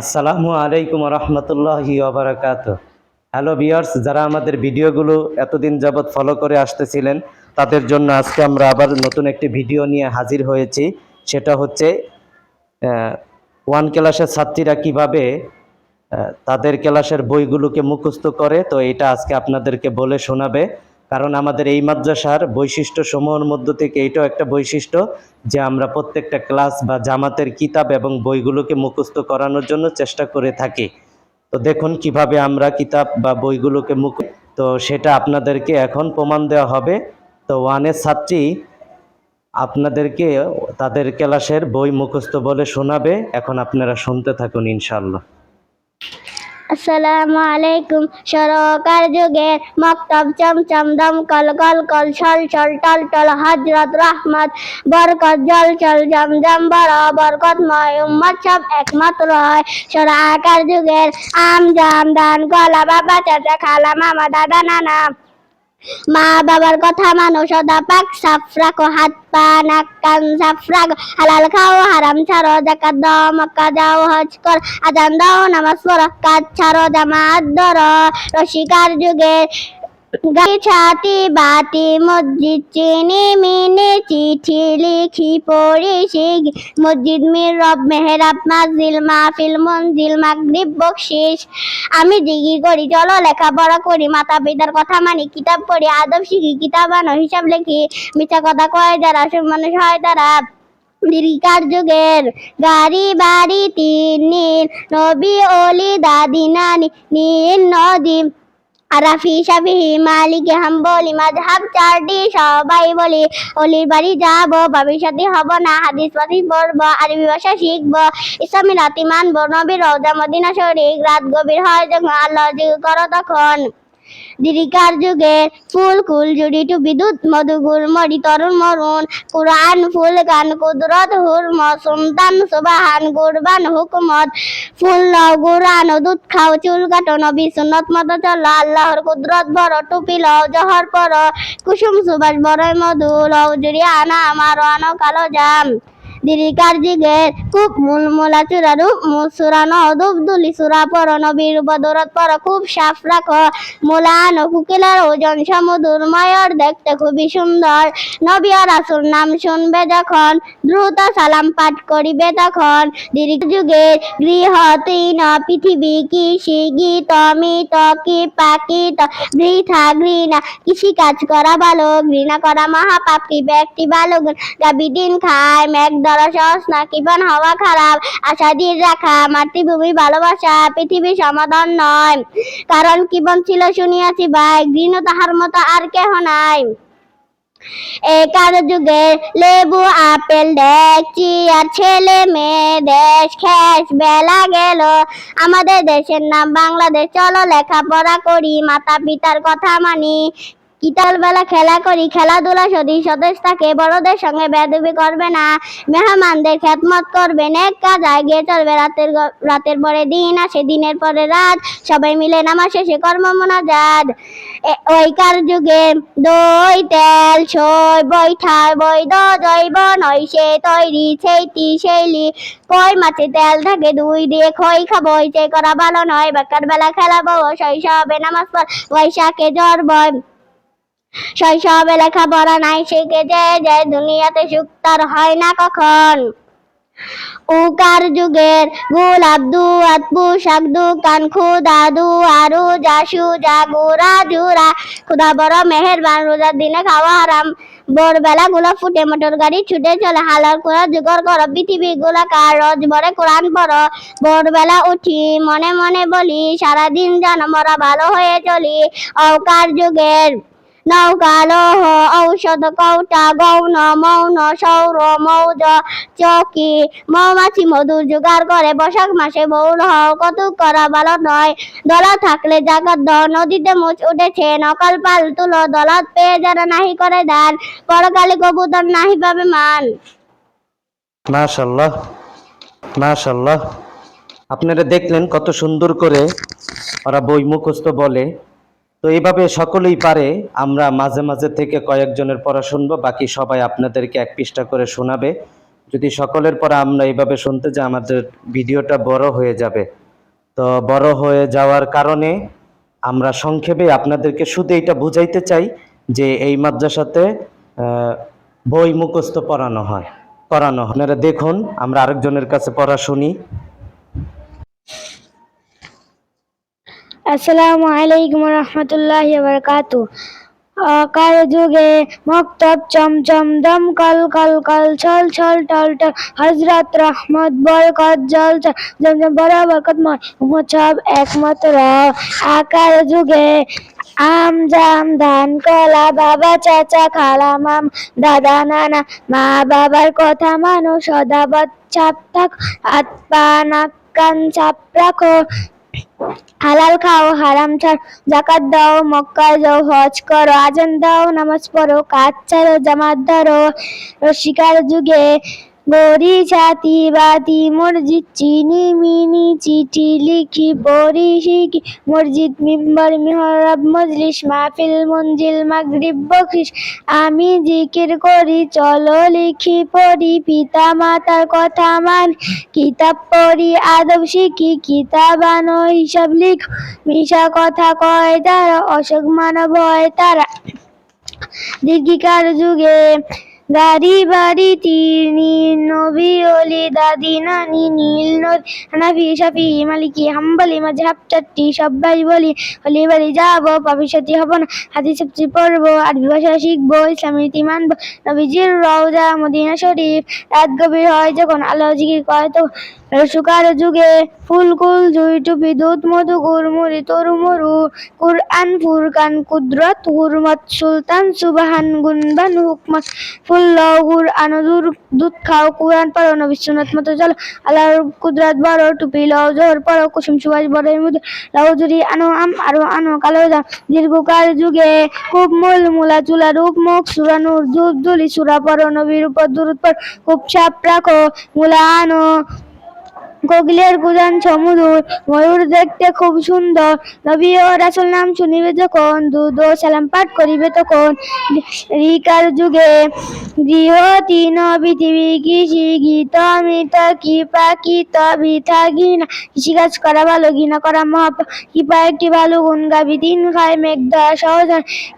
আসসালামু আলাইকুম রহমতুল্লাহি ওবরাকাত হ্যালো বিয়ার্স যারা আমাদের ভিডিওগুলো এতদিন যাবৎ ফলো করে আসতেছিলেন, তাদের জন্য আজকে আমরা আবার নতুন একটি ভিডিও নিয়ে হাজির হয়েছি। সেটা হচ্ছে ওয়ান ক্লাসের ছাত্রীরা কীভাবে তাদের ক্লাসের বইগুলোকে মুখস্থ করে, তো এটা আজকে আপনাদেরকে বলে শোনাবে। কারণ আমাদের এই মাদ্রাসার বৈশিষ্ট্য সমূহের মধ্য থেকে এটাও একটা বৈশিষ্ট্য যে আমরা প্রত্যেকটা ক্লাস বা জামাতের কিতাব এবং বইগুলোকে মুখস্থ করানোর জন্য চেষ্টা করে থাকি। তো দেখুন কীভাবে আমরা কিতাব বা বইগুলোকে মুখ তো সেটা আপনাদেরকে এখন প্রমাণ দেওয়া হবে। তো ওয়ানের ছাত্রী আপনাদেরকে তাদের ক্লাসের বই মুখস্থ বলে শোনাবে। এখন আপনারা শুনতে থাকুন ইনশাল্লাহ আসসালামু আলাইকুম। সরকার যুগের মক্তব চমচম দম কল কল কল ছল ছল টল টল হজরত রহমত। বরকত জল চল জম জম বড় বরকতময় উম্মত সব একমত রয় সরকার যুগের আম জাম দান কলা বাবা চাচা খালা মামা দাদা নানা। মা বাবার কথা মানো, সদা পাক, সাফ রাখো, হাত পা, নাক, কান সাফ রাখো, হালাল খাও, হারাম ছাড়ো, জাকাত দাও, মক্কা যাও, হজ কর, আজান দাও, নামাজ পড়ো, কাজ ছাড়ো, জামাত ধরো, রসিকার যুগে গাড়ি ছাতি বাতি, মসজিদ চিনি মিনি চিঠি লিখি, পড়ি শিখি। মসজিদ মির রব, মেহরাব, মাজিল, মাহফিল, মঞ্জিল, মাগরিব, বকশিস। আমি ডিগ্রি করি চলো লেখাপড়া করি, মাতা পিতার কথা মানি, কিতাব পড়ি, আদব শিখি, কিতাব আনো, হিসাব লিখি। মিথ্যা কথা কয় যারা সব মানুষ হয় তারা। দীর্ঘার যুগের? গাড়ি, বাড়ি, তিন নীল। নবী, অলি, দাদি, নানি, নীল, নদী। আরাফি সাবিহি হাম বলি, মাঝহাব চারটি সবাই বলি, অলির বাড়ি যাব, ভবিষ্যতে হব না, হাদিস পাতি পড়ব, আরবি ভাষা শিখব, ইসলামী রাতি মানবো নবীর রোজা মদিনা শরীফ, রাত গভীর হয় যখন, আল্লাহ করো তখন। দীর্ঘার যুগে ফুল কুল, জুড়ি টু বিদ্যুৎ মধুগুল মরি তরুণ মরুণ কুরআন ফুল, গান, কুদরত হুরম সুলতান সুবাহান, গুরবান, হুকুমত। ফুল লও গুরান দুধ খাও, চুল কাটো, নবী সুন্নত মতো চলো, আল্লাহর কুদরত বড়, টুপি লও, জহর পর। কুসুম সুবাস বড় মধু লও জুড়ি আনা আমার আনো কালো জাম। দীর্ঘার যুগের খুব মূল মূলা চূড়ারু মুসুরানো দুব দুলি সুরা পর নবীর বদরত পর খুব সাফ রাখো। মোলানো কুকিলার ওজন সমুদুর ময়র দেখতে খুবই সুন্দর। নবী রাসুল নাম শুনবে যখন, দ্রুত সালাম পাঠ করিবে তখন। দীর্ঘ যুগের গৃহ তৃণ পৃথিবী কৃষি গীত, মিত কি পাকিত, বৃথা ঘৃণা কৃষি কাজ করা ভালো, ঘৃণা করা মহাপাপ কি ব্যক্তি ভালো, গাবি দিন খায় মেঘ ধরা সহজ না কিপন হওয়া খারাপ? আশা দিয়ে রাখা মাতৃভূমি ভালোবাসা, পৃথিবী সমাধান নয়। কারণ কিবন ছিল শুনিয়াছি ভাই গৃহ তাহার মতো আর কেহ নাই। একার যুগে লেবু, আপেল দেখছি, আর ছেলে মেয়ে দেশ খ্যাস বেলা গেল। আমাদের দেশের নাম বাংলাদেশ, চলো লেখাপড়া করি মাতা পিতার কথা মানি। কিতাল বেলা খেলা করি, খেলাধুলা সদি সতেজ থাকে বড়দের সঙ্গে বেদবি করবে না। মেহমানদের খেদমত করবে, নেক কাজ আগে চলবে রাতের রাতের পরে দিন আসে দিনের পরে রাত। সবাই মিলে নামাজ শেষে কর্ম মোনাজাত। ওইকার যুগে দই, তেল, সই বৈঠায় বৈধ জৈব নয় সে তৈরি সেইটি সেইলি কই মাছে তেল থাকে, দুই দিয়ে খই খাব হইচে করা ভালো নয় বেকার বেলা খেলাবো, শৈশবে নামাজ পড়, বৈশাখে জ্বর বয়। শৈশবে লেখাপড়া নাই শিখে যে যে দুনিয়াতে সুখ তার হয় না কখন। উকার যুগের গোলাপ দুয়াত পোশাক দোকান খুদা দুয়ারু জাসু, জাগুরা, জুরা। খুদা বড় মেহেরবান, রোজার দিনে খাওয়া হারাম। ভোরবেলা গুলো ফুটে, মোটর গাড়ি ছুটে চলে। হালাল করে জোগাড় করো পৃথিবী গুলা কার রোজ ভরে কোরআন পড়ো। ভোরবেলা উঠি, মনে মনে বলি, সারাদিন যেন মরা ভালো হয়ে চলি। অকার যুগের নৌকা লৌহ ঔষধ কৌটা, গৌণ, মৌন, সৌর, মৌজ, চকি। মৌমাছি মধুর জোগাড় করে, বৈশাখ মাসে বউল হও কত করা ভালো নয়। দলা থাকলে জাগাত দ নদীতে মুচ উঠেছে, নকাল পাল তুলো, দলাত পেয়ে যারা নাহি করে দান, পরকালে কবুতর নাহি পাবে মান। মাশাল্লাহ মাশাল্লাহ আপনারা দেখলেন কত সুন্দর করে ওরা বই মুখস্থ বলে। তো এইভাবে সকলেই পারে, আমরা মাঝে মাঝে থেকে কয়েকজনের পড়া শুনব, বাকি সবাই আপনাদেরকে এক পৃষ্ঠা করে শোনাবে। যদি সকলের পরে আমরা এইভাবে শুনতে যে আমাদের ভিডিওটা বড় হয়ে যাবে। তো বড় হয়ে যাওয়ার কারণে আমরা সংক্ষেপে আপনাদেরকে শুধু এটা বুঝাইতে চাই যে এই মাদ্রাসাতে বই মুখস্থ পড়ানো হয়, করানো হয়। আপনারা দেখুন, আমরা আরেকজনের কাছে পড়া শুনি। আসসালামু আলাইকুম রহমতুল্লাহ বারকাতু। আকার যুগে মক্তব চমচম, দম কল কল কল, ছল ছল টল টল হজরত রহমত, বরকত, জল জমজম, বড় বরকত, ময় সব একমাত্র। আকার যুগে আম জাম ধান, কলা, বাবা, চাচা, খালা, মাম, দাদা, নানা, মা, বাবার কথা মানো সদাবত চাপ থাক পা, নাক, কান চাপ রাখো। হালাল খাও, হারাম ছাড়, জাকাত দাও, মক্কায় যাও, হজ করো, আজান দাও, নামাজ পড়ো, কাজ ছাড়ো, জামাত ধরো, শিকার যুগে গড়ি ছাতি বাতি মসজিদ চিনি মিনি চিঠি লিখি পড়ি শিখি মসজিদ মিম্বর মিহরাব, মজলিস মাহফিল, মঞ্জিল মাগরিব বখিস। আমি জিকির করি, চলো লিখি, পড়ি, পিতা মাতার কথা মান। কিতাব পড়ি, আদব শিখি, কিতাব আনো, হিসাব লিখ। মিশা কথা কয় তারা, অশোক মানব হয় তারা। দীর্ঘিকার যুগে গাড়ি বাড়ি তিনি নবী, অলি দাদি নানি নীল নদ হানাফি সাফি মালিকি, হাম্বলি মাঝহাব চারটি সবাই বলি। হলি বাড়ি যাব ভবিষ্যৎ হব না। হাতি সবজি পড়ব, আরবি ভাষা শিখব ইসলামী রীতি মানবো। নবীজির রওজা মদিনা শরীফ। রাত গভীর হয় যখন আলো জিগির করে তো সুকার যুগে ফুলকুল জুই টুপি দুধ মধু গুড়মুড়ি তরু মরু কুরআন ফুরকান কুদরত হুরমত সুলতান সুবাহান গুনবান হুকমত ফুল কুরআন দুর দুধ খাও কুরআন পড়ো নবী সুন্নাত মতো চলো কুদরত বড় টুপি লও জোহর পড়ো কুসুম সুবাস বড় মুদ লাউ জুরি আনো আম আরও আনো কালো দাম দীর্ঘকাল যুগে খুব মূল মূলা চুলা রূপ মুখ সুরানুর ধূপ ধুলি সুরা পড়ো নবীর উপর দূরত খুব চাপ রাখো মূলা আনো কোকিলের গুজান সমুদুর ময়ূর দেখতে খুব সুন্দর। নবী ও রাসুল নাম শুনিবে যখন, দুধ ও সালাম পাঠ করিবে তখন। রিকার যুগে গৃহ তিন পৃথিবী, কৃষি গীত, মৃত কি পাখি তবি থাকি না কৃষি কাজ করা ভালো, ঘৃণা করা মহা কিপা একটি ভালো গুণ গাবি তিন খায় মেঘ দয়া সহজ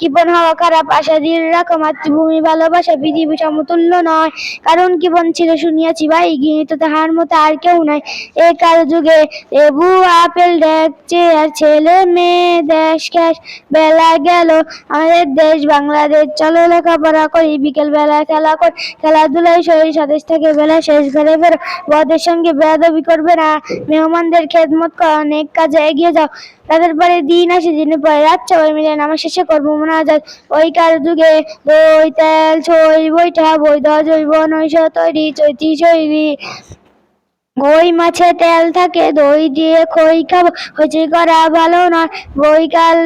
কিপন হওয়া খারাপ, আশা দিয়ে রাখো, মাতৃভূমি ভালোবাসা পৃথিবী সমতুল্য নয়। কারণ কিপন ছিল, শুনিয়াছি ভাই গৃহীত তাহার মতো আর কেউ নাই। এ যুগে লেবু আপেল দেখছে, আর ছেলে মেয়ে দেশ ক্যাশ। বেলা গেল আমাদের দেশ বাংলাদেশ। চলো লেখাপড়া করি বিকেল বেলা খেলা খেলাধুলায় শরীর বেলা শেষ ঘরে বদের সঙ্গে করবে না। মেহমানদের খেদমত অনেক কাজে এগিয়ে যাও। তাদের পরে দিন আসে দিনের পরে রাত সবাই মিলে নামাজ শেষে করব মোনাজাত। ওই কার যুগে দই, তেল, ছই বইটা বৈধ জৈব নৈশ তৈরি, চৈতি শৈলী। ওই মাছে তেল থাকে, দই দিয়ে খই খাব। হইচই করা ভালো নয়, বৈকাল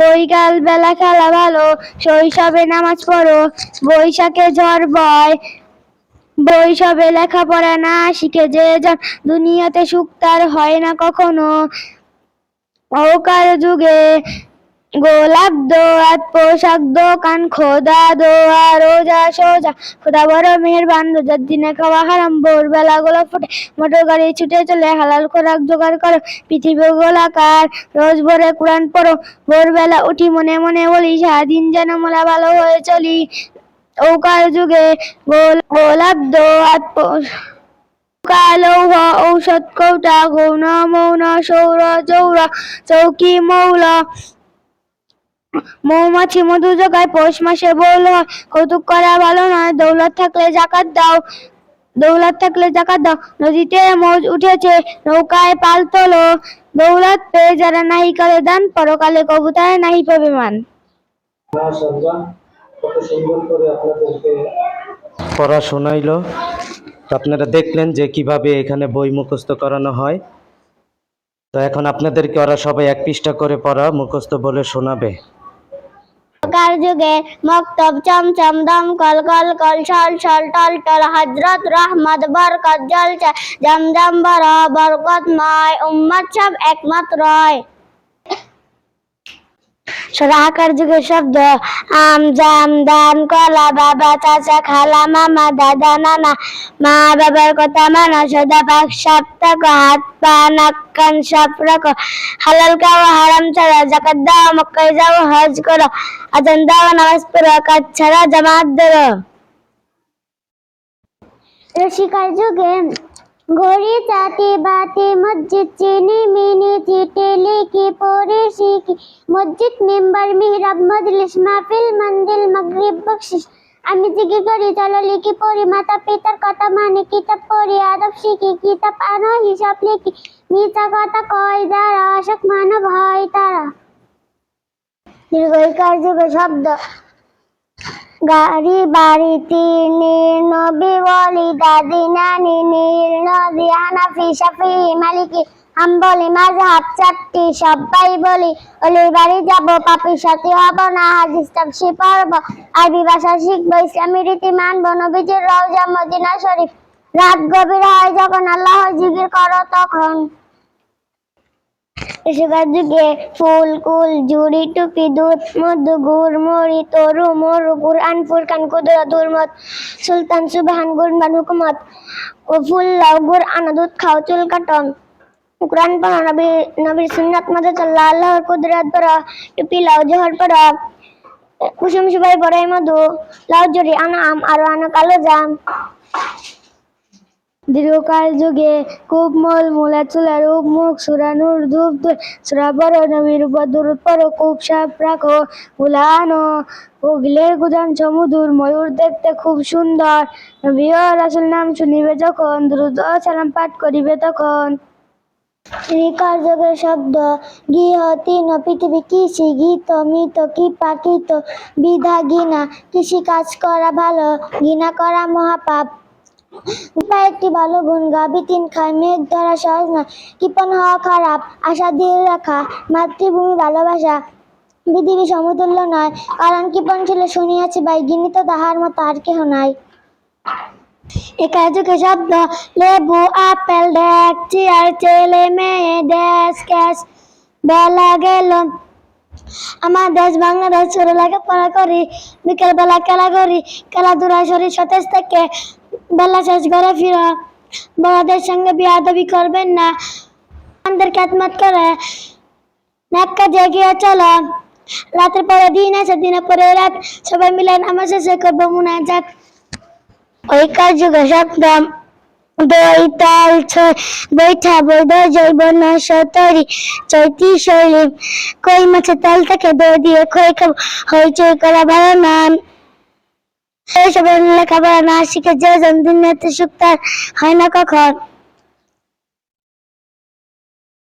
বৈকাল বেলা খেলা ভালো। শৈশবে নামাজ পড়ো, বৈশাখে ঝড় বয়। বৈশবে লেখাপড়া না শিখে যে যান, দুনিয়াতে সুখ তার হয় না কখনো। অকার যুগে গোলাপ দোয়াত, পোশাক দোকান, খোদা দোয়া, রোজা সোজা, খোদা বড় মেহেরবান, রোজার দিনে খাওয়া হারাম, ভোরবেলা গোলাপ ফুটে, মোটর গাড়ি ছুটে চলে, হালাল খোরাক জোগাড় করো পৃথিবী গোলাকার, রোজ ভোরে কোরআন পড়ো, ভোরবেলা উঠি মনে মনে বলি, সারাদিন যেন মোলা ভালো হয়ে চলি ওকার যুগে গোল গোলাপ দোয়াত পো- কালো ঔষধ কৌটা, গৌণ মৌন, সৌর চৌরা চৌকি মৌলা মৌমাছি মধু জোগায়, পৌষ মাসে বউল হয়। কৌতুক করা ভালো নয়, দৌলত থাকলে জাকাত দাও। দৌলত থাকলে জাকাত দাও। নদীতে মৌজ উঠেছে, নৌকায় পাল তোলো। দৌলত পেয়ে যারা নাহি করে দান, পরকালে কবুতায় নাহি পাবে মান পড়া শোনাইলো। আপনারা দেখলেন যে কীভাবে এখানে বই মুখস্থ করানো হয়। তো এখন আপনাদেরকে ওরা সবাই এক পৃষ্ঠা করে পড়া, মুখস্থ বলে শোনাবে। কার যুগে মক্তব চমচম দম কল কল কল ছল ছল টল টল হজরত রহমত বরকত জল জম জম বড় বরকত ময় উম্মত সব একমত রয় সরাকার যুগের শব্দ আম জাম দান কলা বাবা চাচা খালা মামা দাদা নানা মা বাবার কথা মানো সদা পাক সপ্তাহ হাত পা নাক কান সাপ রাখো হালাল খাওয়া হারাম ছাড়া জাকাত দাও মক্কায় যাও হজ করো আজান দাও নামাজ পড়ো কাজ ছাড়া জামাত ধরো রসিকার যুগে ঘড়ি চাটি বাতি মসজিদ চিনি মিনি চিঠি লিখি পড়ে শিখি। মসজিদ মেম্বার মিহরাব, মজলিস মাহফিল, মন্দির, মাগরিব বকশিস। আমি জিজ্ঞেস করি, চলো লিখি, পড়ি। মাতা পিতার কথা মানে কিতাব পড়ি, আদব শিখি, কিতাব আনো, হিসাব লিখি। মিথ্যা কথা কয় যারা অশোক মানব হয় তারা। দীর্ঘইকার যুগে শব্দ। গাড়ি বাড়ি নীল নবী বলি দাদি, নানি, নীল, নদী হানাফি শাফি, মালিকি হাম্বলি মাঝহাব, চারটি সবাই বলি, অলির বাড়ি যাব, পাপি সাথী হব, না হাদিস তাফসি পড়ব আরবি ভাষা শিখব, ইসলামী রীতি মানবো, নবীজির রওজা, মদিনা শরীফ, রাত গভীর হয় যখন আল্লাহ জিকির করো তখন। যুগে ফুল, কুল জুড়ি টুপি, দুধ, মধু, গুড় মুড়ি তরু, মরু, কুরআন, ফুরকান কুদরা দুর্মত, সুলতান, সুবহান গুরবান হুকুমত, ও ফুল লাও গুড় আনা দুধ খাও, চুল কাটম কুরআন পড়ো, নবী, নবীর সুন্নাত মতো চল্লা, আল্লাহর কুদরত পড়ো, টুপি লাও, জহর পড়ো, কুসুম সুবাই পড়ে মধু লাউ জুড়ি আনা আম আরও আনা, কালো জাম। দীর্ঘকাল যুগে খুব মল মোলা চুলা, রূপ, মুখ সুরানুর ধূপ ধুই সুরা বড় নবীর উপর দূরত পড়ো সাপ রাখো উলানো উগলের গুদান, সমুদুর, ময়ূর দেখতে খুব সুন্দর। নবী রাসুল নাম শুনিবে যখন, দ্রুত সালাম পাঠ করিবে তখন। রিকার যোগের শব্দ, গৃহ, তিন, পৃথিবী কৃষি গীত মৃত, কি পাকিত? বিধা গিনা কৃষি কাজ করা ভালো, গিনা করা মহাপাপ। একটি ভালো গুণ, গাভী তিন খায়, মেঘ ধরা সহজ হওয়া খারাপ, আশা দিয়ে রাখা, মাতৃভূমি ভালোবাসা, পৃথিবী সমতুল্য নয়। কারণ ছিল গিনিত তাহার মতো আর কেহ নাই। যুগে শব্দ, লেবু, আপেল চেয়ার ছেলে মেয়ে ক্যাশ, বেলা গেল। আমার দেশ বাংলাদেশ ছোটবেলাকে পড়া করি বিকেল বেলা খেলা করি খেলাধুলা শরীর সতেজ থেকে। বেলা শেষ করে ফিরো। বড়দের সঙ্গে বিয়াদবি করবেন না। আমাদের খ্যাতমত করে। নাক্কা জেগিয়ে চলো। রাতের পরে দিন আছে দিনের পরে রাত। সবাই মিলে নামাজ শেষে করব, মুনাজাত। ওই কার্যকে শব্দ। দই তাল ছয় বৈঠা বৈধ জৈব নশতরি চৈতি শৈলী। কই মাছের তাল থেকে দই দিয়ে খই খাব। হইচই করা ভালো না। এইসবের লেখাপড়া না শিখে যে সুখ তার হয় না কখন?